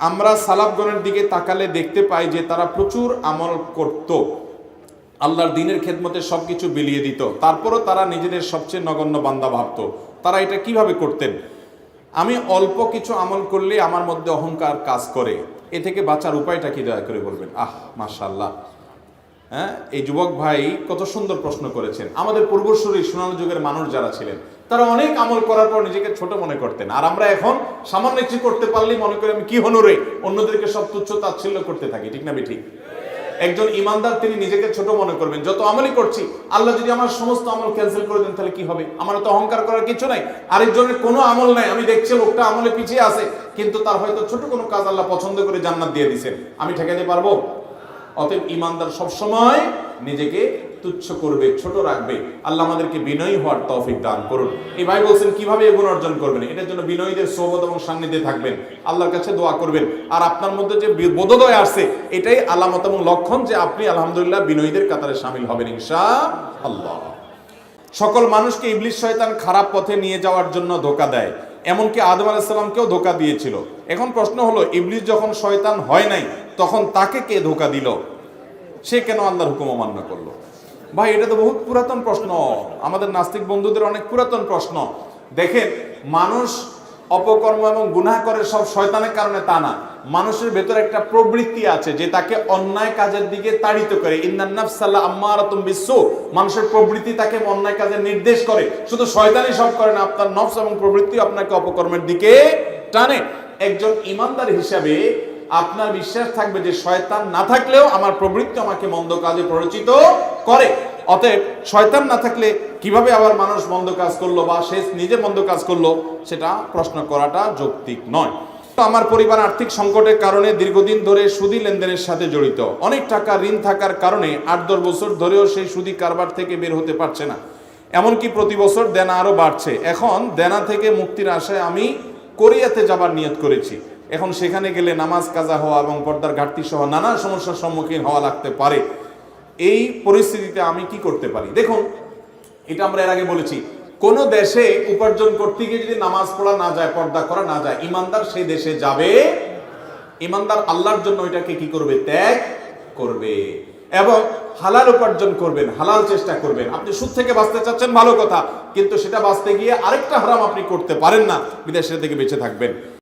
আমরা সালাফগণের দিকে তাকালে দেখতে পাই যে তারা প্রচুর আমল করত। আল্লাহর দিনের খেদমতে সব কিছু বিলিয়ে দিত। তারপরও তারা নিজেদের সবচেয়ে নগণ্য বান্দা ভাবত। তারা এটা কীভাবে করতেন? আমি অল্প কিছু আমল করলে আমার মধ্যে অহংকার কাজ করে। এ থেকে বাঁচার উপায়টা কি দয়া করে বলবেন? আহ মাশাল্লাহ হ্যাঁ? এই যুবক ভাই কত সুন্দর প্রশ্ন করেছেন। আমাদের পূর্বসূরি সোনালী যুগের মানুষ যারা ছিলেন, তারা অনেক আমল করার পর নিজেকে ছোট মনে করতেন। আর আমরা এখন সামান্য কিছু করতে পারলেই মনে করি আমি কি হনুরে অন্যদেরকে সব তুচ্ছ তাচ্ছিল্য করতে থাকি, ঠিক না ঠিক একজন ইমানদার, তিনি নিজেকে ছোট মনে করবেন। যত আমলই করছি, আল্লাহ যদি আমার সমস্ত আমল ক্যান্সেল করে দেন, তাহলে কি হবে? আমার তো অহংকার করার কিছু নাই। আরেকজনের কোনো আমল নাই। আমি দেখছি লোকটা আমলে পিছিয়ে আছে, কিন্তু তার হয়তো ছোট কোনো কাজ আল্লাহ পছন্দ করে জান্নাত দিয়ে দিছেন। আমি ঠেকাতে পারব? অতএব ইমানদার সবসময় নিজেকে তুচ্ছ করবে, ছোট রাখবে। আল্লাহ আমাদেরকে বিনয়ী হওয়ার তৌফিক দান করুন। এই ভাই বলছেন, কীভাবে এগুণ অর্জন করবেন? এটার জন্য বিনয়ীদের সোহবত এবং সান্নিধ্যে থাকবেন। আল্লাহর কাছে দোয়া করবেন। আর আপনার মধ্যে যে বোধোদয় আসছে, এটাই আলামত এবং লক্ষণ যে আপনি, আলহামদুলিল্লাহ, বিনয়ীদের কাতারে সামিল হবেন ইনশা আল্লাহ সকল মানুষকে ইবলিশ শয়তান খারাপ পথে নিয়ে যাওয়ার জন্য ধোকা দেয়। এমনকি আদম আলাইসাল্লামকেও ধোকা দিয়েছিল। এখন প্রশ্ন হলো, ইবলিস যখন শয়তান হয় নাই, তখন তাকে কে ধোকা দিল? সে কেন আল্লাহর হুকুম অমান্য করল? ভাই, এটা তো বহুত পুরাতন প্রশ্ন। আমাদের নাস্তিক বন্ধুদের অনেক পুরাতন প্রশ্ন। দেখেন, মানুষ অপকর্ম এবং গুনাহ করে সব শয়তানের কারণে তা না। মানুষের ভেতরে একটা প্রবৃত্তি আছে যে তাকে অন্যায় কাজের দিকে তাড়িত করে। ইন্নান্নাফসাল্লাহ আম্মারাতুম বিশ্বু মানুষের প্রবৃত্তি তাকে অন্যায় কাজের নির্দেশ করে। শুধু শয়তানই সব করে না, আপনার নফস এবং প্রবৃত্তি আপনাকে অপকর্মের দিকে টানে। একজন ইমানদার হিসাবে আপনার বিশ্বাস থাকবে যে শয়তান না থাকলেও আমার প্রবৃত্তি আমাকে মন্দ কাজে প্ররোচিত করে। অতএব শয়তান না থাকলে কীভাবে আবার মানুষ মন্দ কাজ করল বা সে নিজে মন্দ কাজ করল, সেটা প্রশ্ন করাটা যৌক্তিক নয়। আমার পরিবার আর্থিক সংকটের কারণে দীর্ঘদিন ধরে সুদি লেনদেনের সাথে জড়িত। অনেক টাকা ঋণ থাকার কারণে আট দশ বছর ধরেও সেই সুদি কারবার থেকে বের হতে পারছে না। এমনকি প্রতি বছর দেনা আরও বাড়ছে। এখন দেনা থেকে মুক্তির আশায় আমি কোরিয়াতে যাবার নিয়ত করেছি। এখন সেখানে গেলে নামাজ, কাজা হওয়া এবং পর্দার ঘাটতি সহ নানা সমস্যার সম্মুখীন হওয়া লাগতে পারে। এই পরিস্থিতিতে আমি কি করতে পারি? দেখুন, এটা আমরা এর আগে বলেছি। কোন দেশে উপার্জন করতে গিয়ে যদি নামাজ পড়া না যায়, পর্দা করা না যায়, ইমানদার সেই দেশে যাবে। ইমানদার আল্লাহর জন্য ওইটাকে কি করবে? ত্যাগ করবে। এবং হালাল উপার্জন করবেন, হালাল চেষ্টা করবেন। আপনি সুদ থেকে বাঁচতে চাচ্ছেন, ভালো কথা। কিন্তু সেটা বাঁচতে গিয়ে আরেকটা হারাম আপনি করতে পারেন না, বিদেশের থেকে বেঁচে থাকবেন।